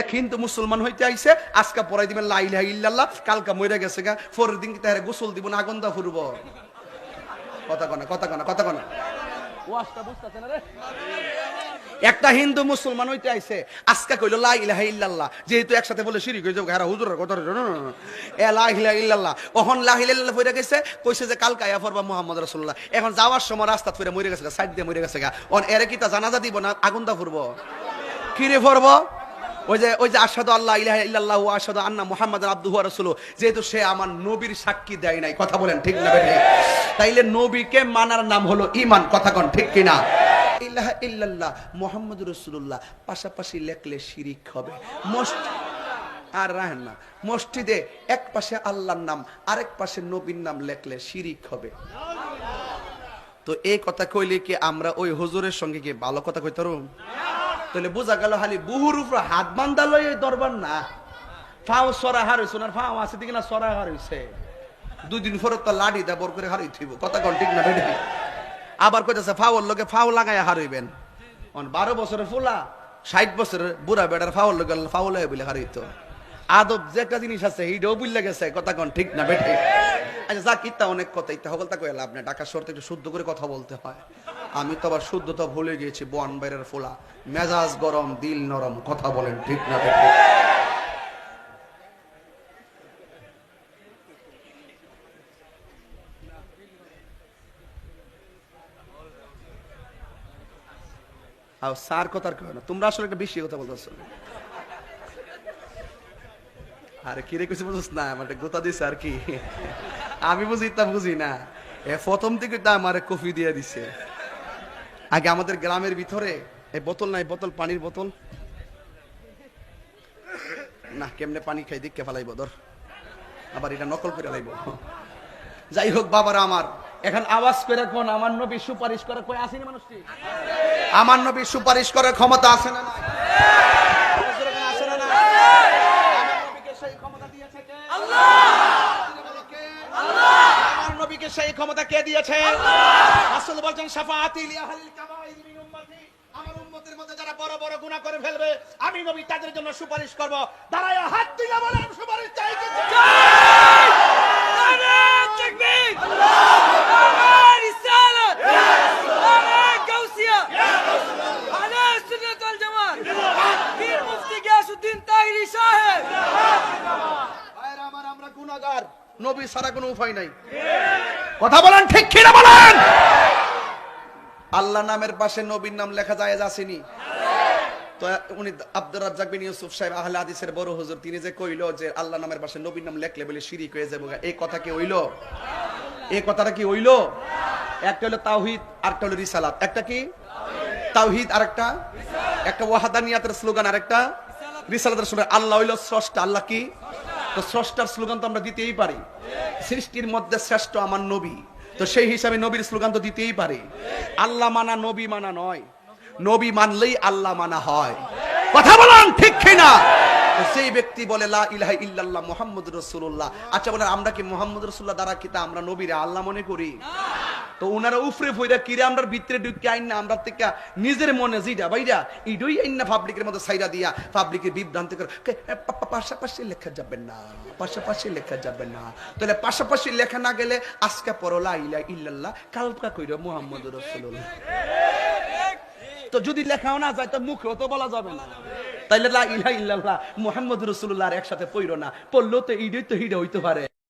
এক হিন্দু মুসলমান হইতে আইছে আজকা পড়াই দিবেন লা ইলাহা ইল্লাল্লাহ কালকা মইরা গেছে গা পরের দিন কি তাহারে গোসল দিব না আগন্দা ফুরব? কথা কনা কথা কনা কথা কনা। একটা হিন্দু মুসলমান হইতে আইছে আজকা কইলো লা ইলাহা ইল্লাল্লাহ যেহেতু একসাথে বলে শিরিক হয়ে যাবে হারা হুজুরের কথা। এ লা ইলাহা ইল্লাল্লাহ ওহন লা ইলাহা ইল্লাল্লাহ পড়ে গেছে কইছে যে কালকা আয়া পড়বা মুহাম্মদ রাসূলুল্লাহ। এখন যাওয়ার সময় রাস্তা ফিরে মরে গেছে সাইড দিয়ে মরে গেছে গা। অন এরে কি তা জানাজা দিব না আগুনদা ফুরব? কি রে ফুরব? ওই যে ওই যে আসাদু আল্লাহ ইলাহা আসাদু আন্না মুহাম্মাদান আবদুহু ওয়া রাসূলুহু। যেহেতু সে আমার নবীর সাক্ষী দেয় নাই, কথা বলেন ঠিক না তাইলে নবীকে মানার নাম হলো ঈমান, কথা কোন ঠিক কিনা? ইলাহা ইল্লাল্লাহ, মুহাম্মাদুর রাসূলুল্লাহ, পাশাপাশি লেখলে শিরিক হবে। মসজিদ আর রাহেন না, মসজিদে এক পাশে আল্লাহর নাম, আরেক পাশে নবীর নাম লেখলে শিরিক হবে। তো এই কথা কইলে কি আমরা ওই হুজুরের সঙ্গে কি ভালো কথা কইতারুম তাহলে বোঝা গেল খালি বুহুর উপর হাত বান্ধা লই দরবার না। ফাও সরা হার ওনার ফাও আছে দিকে না সরা হার হইছে। দুই দিন পরে তো লাডি দা বর করে হারাই থইব, কথা কোন ঠিক না বেডি? আবার কইতাছে ফাওর লগে ফাও লাগায় হারাইবেন। অন বারো বছরের ফুলা, ষাট বছরের বুড়া বেড়ার ফাওর লগে ফাউল হয়ে বলে হারাইতো। আদব যে একটা জিনিস আছে এইটাও বুঝলে গেছে, কথা কোন ঠিক না বেঠে আচ্ছা যা কিতা অনেক কথা ইত্যা হকল তা কইলা আপনি ঢাকা শহর থেকে শুদ্ধ করে কথা বলতে হয়। আমি তো আবার শুদ্ধতা ভুলে গিয়েছি বন বাইরের ফোলা। মেজাজ গরম, দিল নরম, কথা বলেন ঠিক না স্যার কথা আর না, তোমরা আসলে একটা বেশি কথা বলতেছো। আরে কিরে কিছু বুঝছ না আমার গোতা দিছে আর কি। আমি বুঝি তা বুঝি না। এ প্রথম থেকে তা আমার কফি দিয়ে দিছে। আগে আমাদের গ্রামের ভিতরে এই বোতল নাই বোতল পানির বোতল। না কেমনে পানি খাই দিকে ফেলাইব ধর। আবার এটা নকল করে লাইব। যাই হোক বাবারা আমার এখন আওয়াজ করে কোন? আমার নবী সুপারিশ করে কই আসেনি মানুষটি? আমার নবী সুপারিশ করার ক্ষমতা আছে না না আছে না না আমার নবীকে সেই ক্ষমতা দিয়েছে কে? আল্লাহ! আমার নবীকে সেই ক্ষমতা কে দিয়েছে? রাসূল বলেন শাফাআতি লি আহলিল মিন উম্মতি। আমার উম্মতের মধ্যে যারা বড় বড় গুনাহ করে ফেলবে আমি নবী তাদের জন্য সুপারিশ করব। দাঁড়ায় হাত দিলে বলেন সুপারিশ চাই কি চাই? ভাইয়েরা আমার আমরা গুনাহগার। নবী ছাড়া কোনো উপায় নাই। কথা বলেন ঠিক কিনা বলেন? আল্লাহ নামের পাশে নবীর নাম লেখা যায় আসেনি। এই কথা কি এই কথাটা কি একটা তাওহিদ একটা কি? তাওহিদ একটা ওয়াহাদানিয়াতের স্লোগান আল্লাহ হইল আল্লাহ কি? তো স্রষ্টার স্লোগান তো আমরা দিতেই পারি। সৃষ্টির মধ্যে শ্রেষ্ঠ আমার নবী। তো সেই হিসাবে নবীর স্লোগান তো দিতেই পারে। আল্লাহ মানা, নবী মানা নয়। নবী মানলেই আল্লাহ মানা হয়। কথা বলেন, ঠিক কিনা? না সেই ব্যক্তি বলে, লা ইলাহা ইল্লাল্লাহ মুহাম্মদ রাসূলুল্লাহ। আচ্ছা বলেন, আমরা কি মুহাম্মদ রাসূলুল্লাহ দ্বারা কিতা আমরা নবীরে আল্লাহ মনে করি? তো উনারা উফরে ফইরা কিরে আমরা ভিতরে ঢুকে আইন না আমরা থেকে নিজের মনে জিডা বাইরা, ইডই আইন না পাবলিকের মধ্যে সাইরা দিয়া পাবলিকের বিভ্রান্তি করে। পাশাপাশি লেখা যাবে না, পাশাপাশি লেখা যাবে না। তাহলে পাশাপাশি লেখা না গেলে আজকে পড়ো লা ইলাহা ইল্লাল্লাহ, কালকা কইরা মুহাম্মদ রাসূলুল্লাহ। তো যদি লেখাও না যায়, তো মুখেও তো বলা যাবে না। তাইলে লা ইলাহা ইল্লাল্লাহ মুহাম্মদ রাসূলুল্লাহ একসাথে পড়ো না। পড়ল তো ইডই তো হিডে হইতে পারে।